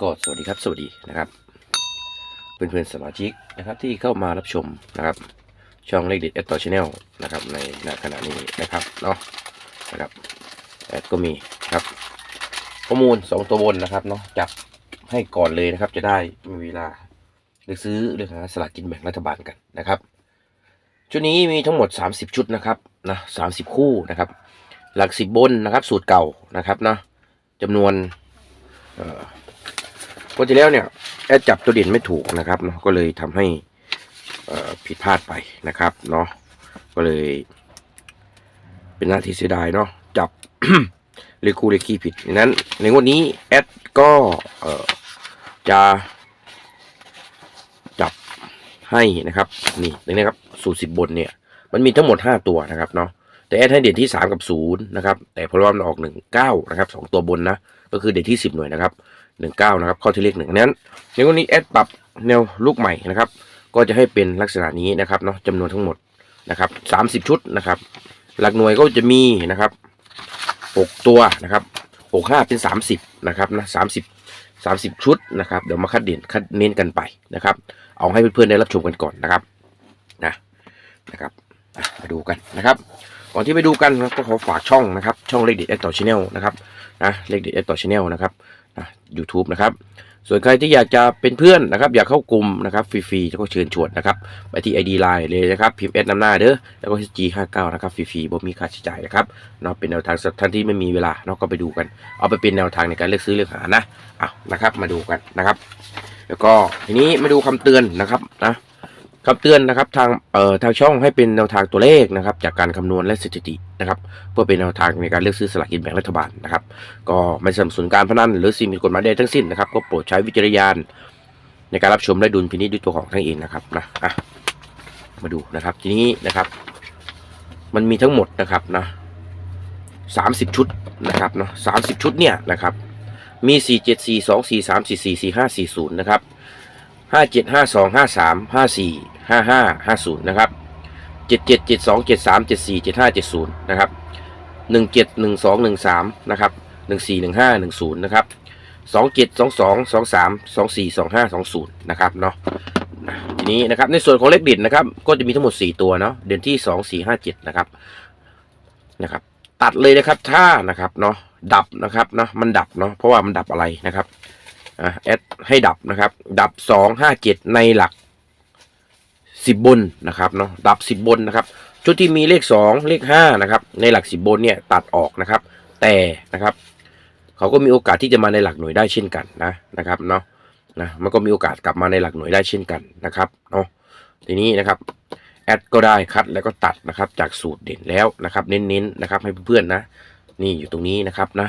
ก็สวัสดีครับ สวัสดีนะครับเพื่อนเพื่อนๆสมาชิกนะครับที่เข้ามารับชมนะครับ ช่องเลขเด็ดแอดต่อชาแนลนะครับในณขณะนี้นะครับเนาะนะครับแอดก็มีครับ ข้อมูลสองตัวบนนะครับเนาะจับให้ก่อนเลยนะครับจะได้มีเวลาเลือกซื้อเลือกหาสลากกินแบ่งรัฐบาลกันนะครับชุดนี้มีทั้งหมด 30 ชุดนะครับนะ30คู่นะครับ หลักสิบบนนะครับ สูตรเก่านะครับเนาะจำนวน วันที่แล้วเนี่ยแอดจับตัวเด่นไม่ถูกนะครับเนาะก็เลยทำให้ผิดพลาดไปนะครับเนาะก็เลย เป็นหน้าที่เสียดายเนาะจับเลคูเลคีผิดดังนั้น ในวดนี้แอดก็จะจับให้นะครับ นี่ตรงนี้ครับ สูตรสิบบนเนี่ย มันมีทั้งหมดห้าตัวนะครับเนาะ แต่แอดให้เด่นที่สามกับศูนย์นะครับ แต่พอรอมออกหนึ่งเก้านะครับสองตัวบนนะ ก็คือเด่นที่สิบหน่วยนะครับหนึ่งเก้านะครับ ข้อที่เลขหนึ่งนั้นในวันนี้แอดปรับแนวลูกใหม่นะครับ ก็จะให้เป็นลักษณะนี้นะครับเนาะจำนวนทั้งหมดนะครับสามสิบชุดนะครับ หลักหน่วยก็จะมีนะครับหกตัวนะครับหกห้าเป็นสามสิบนะครับนะสามสิบสามสิบชุดนะครับ เดี๋ยวมาคัดเด่นคัดเน้นกันไปนะครับ เอาให้เพื่อนๆได้รับชมกันก่อนนะครับนะนะครับมาดูกันนะครับ ก่อนที่ไปดูกันนะก็ขอฝากช่องนะครับ ช่องเลขเด็ดแอดต่อชแนลนะครับนะเลขเด็ดแอดต่อชแนลนะครับนะ YouTube นะครับส่วนใครที่อยากจะเป็นเพื่อนนะครับ อยากเข้ากลุ่มนะครับฟรีๆก็เชิญชวนนะครับไปที่ ID Line เลยนะครับพิมพ์เอสนำหน้าเด้อแล้วก็ G59 นะครับฟรีๆบ่มีค่าใช้จ่ายนะครับเนาะเป็นแนวทางสำหรับท่านที่ไม่มีเวลาเนาะก็ไปดูกัน เอาไปเป็นแนวทางในการเลือกซื้อเลือกหานะเอานะครับ มาดูกันนะครับ แล้วก็ทีนี้มาดูคำเตือนนะครับนะ คำเตือนนะครับทางเอ่อทางช่องให้เป็นแนวทางตัวเลขนะครับ จากการคำนวณและสถิตินะครับ เพื่อเป็นแนวทางในการเลือกซื้อสลากกินแบ่งรัฐบาลนะครับ ก็ไม่สนับสนุนการพนันหรือสิ่งผิดกฎหมายใดทั้งสิ้นนะครับ ก็โปรดใช้วิจารณญาณในการรับชมและดุลพินิจด้วยตัวของท่านเองนะครับนะอะมาดูนะครับ ทีนี้นะครับ มันมีทั้งหมดนะครับนะสามสิบชุดนะครับเนาะสามสิบชุดเนี่ยนะครับมีสี่เจ็ดสี่สองสี่สามสี่สี่สี่ห้าสี่ศูนย์นะครับ ห้าเจ็ดห้าสองห้าสามห้าสี่ห้าห้าห้าศูนย์นะครับเจ็ดเจ็ดเจ็ดสองเจ็ดสามเจ็ดสี่เจ็ดห้าเจ็ดศูนย์นะครับหนึ่งเจ็ดหนึ่งสองหนึ่งสามนะครับหนึ่งสี่หนึ่งห้าหนึ่งศูนย์นะครับสองเจ็ดสองสองสองสามสองสี่สองห้าสองศูนย์นะครับเนาะทีนี้นะครับในส่วนของเลขเด่นนะครับ ก็จะมีทั้งหมดสี่ตัวเนาะเด่นที่สองสี่ห้าเจ็ดนะครับนะครับ ตัดเลยนะครับถ้านะครับเนาะดับนะครับเนาะมันดับเนาะเพราะว่ามันดับอะไรนะครับ อ่าแอดให้ดับนะครับ ดับสองห้าเจ็ดในหลักสิบบนนะครับเนาะดับสิบบนนะครับ ชุดที่มีเลขสองเลขห้านะครับ ในหลักสิบบนเนี่ยตัดออกนะครับ แต่นะครับเขาก็มีโอกาสที่จะมาในหลักหน่วยได้เช่นกันนะนะครับเนาะนะมันก็มีโอกาสกลับมาในหลักหน่วยได้เช่นกันนะครับเนาะทีนี้นะครับแอดก็ได้คัดแล้วก็ตัดนะครับจากสูตรเด่นแล้วนะครับ เน้นๆนะครับให้เพื่อนๆนะ นี่อยู่ตรงนี้นะครับนะ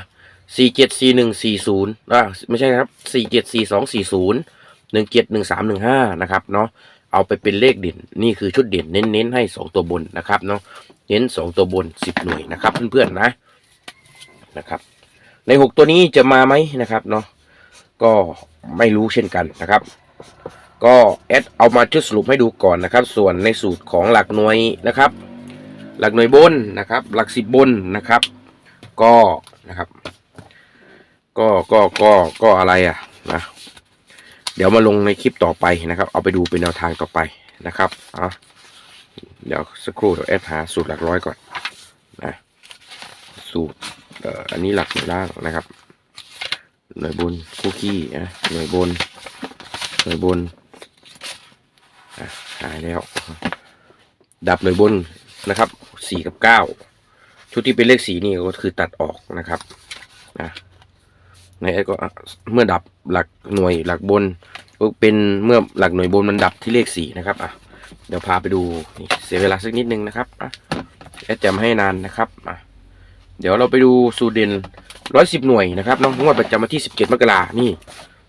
สี่เจ็ดสี่หนึ่งสี่ศูนย์อ่าไม่ใช่ครับสี่เจ็ดสี่สองสี่ศูนย์หนึ่งเจ็ดหนึ่งสามหนึ่งห้านะครับเนาะเอาไปเป็นเลขเด่นนี่คือชุดเด่นเน้นๆให้สองตัวบนนะครับเนาะเน้นสองตัวบนสิบหน่วยนะครับเพื่อนๆนะนะครับ ในหกตัวนี้จะมาไหมนะครับเนาะก็ไม่รู้เช่นกันนะครับ ก็แอดเอามาชุดสรุปให้ดูก่อนนะครับ ส่วนในสูตรของหลักหน่วยนะครับ หลักหน่วยบนนะครับ หลักสิบบนนะครับ ก็นะครับ ก็ก็ก็ก็อะไรอะนะเดี๋ยวมาลงในคลิปต่อไปนะครับ เอาไปดูเป็นแนวทางต่อไปนะครับอะเดี๋ยวสักครู่เดี๋ยวแอดหาสูตรหลักร้อยก่อนนะสูตรเอ่ออันนี้หลักหน่วยล่างนะครับ หน่วยบนคู่ขี้นะหน่วยบน หน่วยบนหายแล้ว ดับหน่วยบนนะครับสี่กับเก้าชุดที่เป็นเลขสีนี่ก็คือตัดออกนะครับนะ ในแอดก็เมื่อดับหลักหน่วยหลักบนก็เป็นเมื่อหลักหน่วยบนมันดับที่เลขสี่นะครับอะเดี๋ยวพาไปดูเสียเวลาสักนิดนึงนะครับอะแอดจำให้นานนะครับอะเดี๋ยวเราไปดูสูตรเด่นร้อยสิบหน่วยนะครับน้องงวดประจำวันที่สิบเจ็ดมกรานี่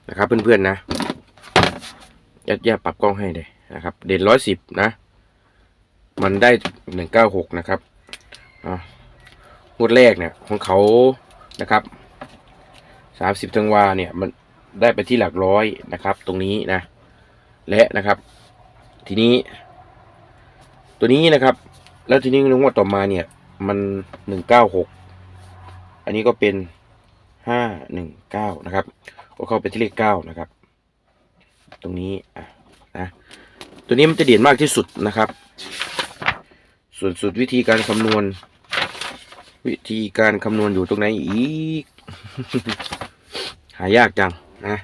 นะครับ เพื่อนๆนะแอดแยกปรับกล้องให้เลยนะครับ เด่นร้อยสิบนะ มันได้หนึ่งเก้าหกนะครับอะงวดแรกเนี่ยของเขานะครับ สามสิบจังวาเนี่ยมันได้ไปที่หลักร้อยนะครับ ตรงนี้นะ และนะครับ ทีนี้ ตัวนี้นะครับ แล้วทีนี้งวดต่อมาเนี่ย มันหนึ่งเก้าหกอันนี้ก็เป็นห้าหนึ่งเก้านะครับ ก็เข้าไปที่เลขเก้านะครับ ตรงนี้อะนะตัวนี้มันจะเด่นมากที่สุดนะครับ ส่วนสุดวิธีการคำนวณ วิธีการคำนวณอยู่ตรงไหนอีก หายากจังนะ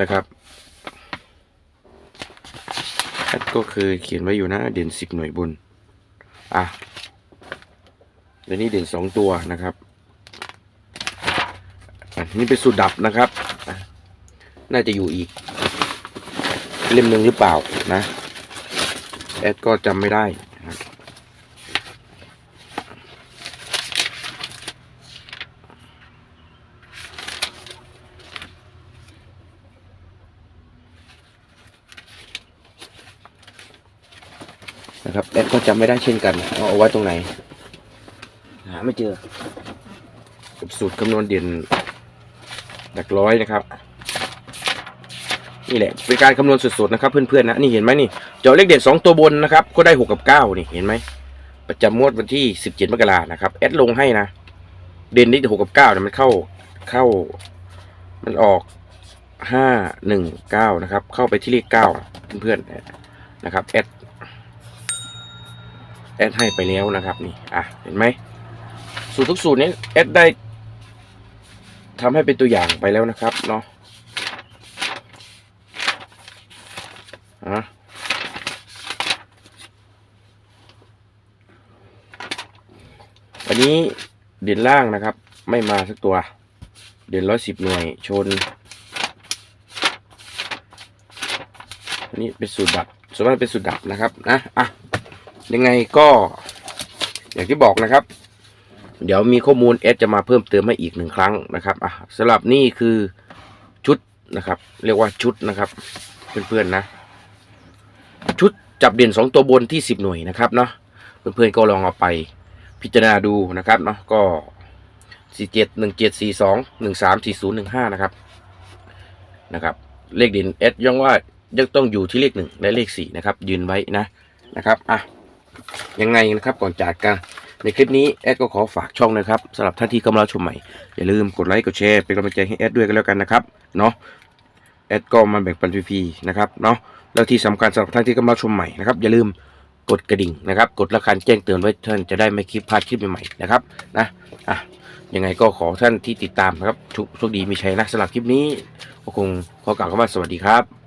นะครับแอดก็เคยเขียนไว้อยู่นะ เด่นสิบหน่วยบน อะเดี๋ยวนี้เด่นสองตัวนะครับอันนี้เป็นสูตรดับนะครับ น่าจะอยู่อีก เล่มหนึ่งหรือเปล่านะ แอดก็จำไม่ได้ นะครับนะครับแอดก็จำไม่ได้เช่นกันเอาเอาไว้ตรงไหนหาไม่เจอกับสูตรคำนวณเด่นหลักร้อยนะครับ นี่แหละเป็นการคำนวณสุดๆนะครับ เพื่อนๆนะนี่เห็นไหมนี่เจาะเลขเด่นสองตัวบนนะครับ ก็ได้หกกับเก้านี่เห็นไหมประจำงวดวันที่สิบเจ็ดมกรานะครับแอดลงให้นะ เด่นนี่หกกับเก้าเนี่ยมันเข้าเข้า มันออกห้าหนึ่งเก้านะครับ เข้าไปที่เลขเก้าเพื่อนๆนะครับแอด แอดให้ไปแล้วนะครับนี่อะเห็นไหมสูตรทุกสูตรนี้แอดได้ทำให้เป็นตัวอย่างไปแล้วนะครับเนาะอะอันนี้เด่นล่างนะครับ ไม่มาสักตัว เด่นร้อยสิบหน่วยชนอันนี้เป็นสูตรดับ ส่วนมากเป็นสูตรดับนะครับนะอะ ยังไงก็ อย่างที่บอกนะครับ เดี๋ยวมีข้อมูลเอสจะมาเพิ่มเติมให้อีกหนึ่งครั้งนะครับอะสำหรับนี่คือชุดนะครับ เรียกว่าชุดนะครับ เพื่อนๆนะ ชุดจับเด่นสองตัวบนที่สิบหน่วยนะครับเนาะเพื่อนๆก็ลองเอาไปพิจารณาดูนะครับเนาะก็สี่เจ็ดหนึ่งเจ็ดสี่สองหนึ่งสามสี่ศูนย์หนึ่งห้านะครับนะครับเลขเด่นเอสย่อมว่ายังต้องอยู่ที่เลขหนึ่งและเลขสี่นะครับ ยืนไว้นะนะครับอะ ยังไงนะครับก่อนจากกันในคลิปนี้แอดก็ขอฝากช่องนะครับสำหรับท่านที่เข้ามารับชมใหม่ อย่าลืมกดไลค์กดแชร์เป็นกำลังใจให้แอดด้วยกันแล้วกันนะครับเนาะแอดก็มาแบ่งปันฟรีๆนะครับเนาะแล้วที่สำคัญสำหรับท่านที่กำลังชมใหม่นะครับอย่าลืมกดกระดิ่งนะครับ กดระฆังแจ้งเตือนไว้ท่านจะได้ไม่คลิปพลาดคลิปใหม่ๆนะครับนะอะยังไงก็ขอท่านที่ติดตามนะครับโชคโชคดีมีชัยนะสำหรับคลิปนี้ก็คงขอกล่าวคำว่าสวัสดีครับ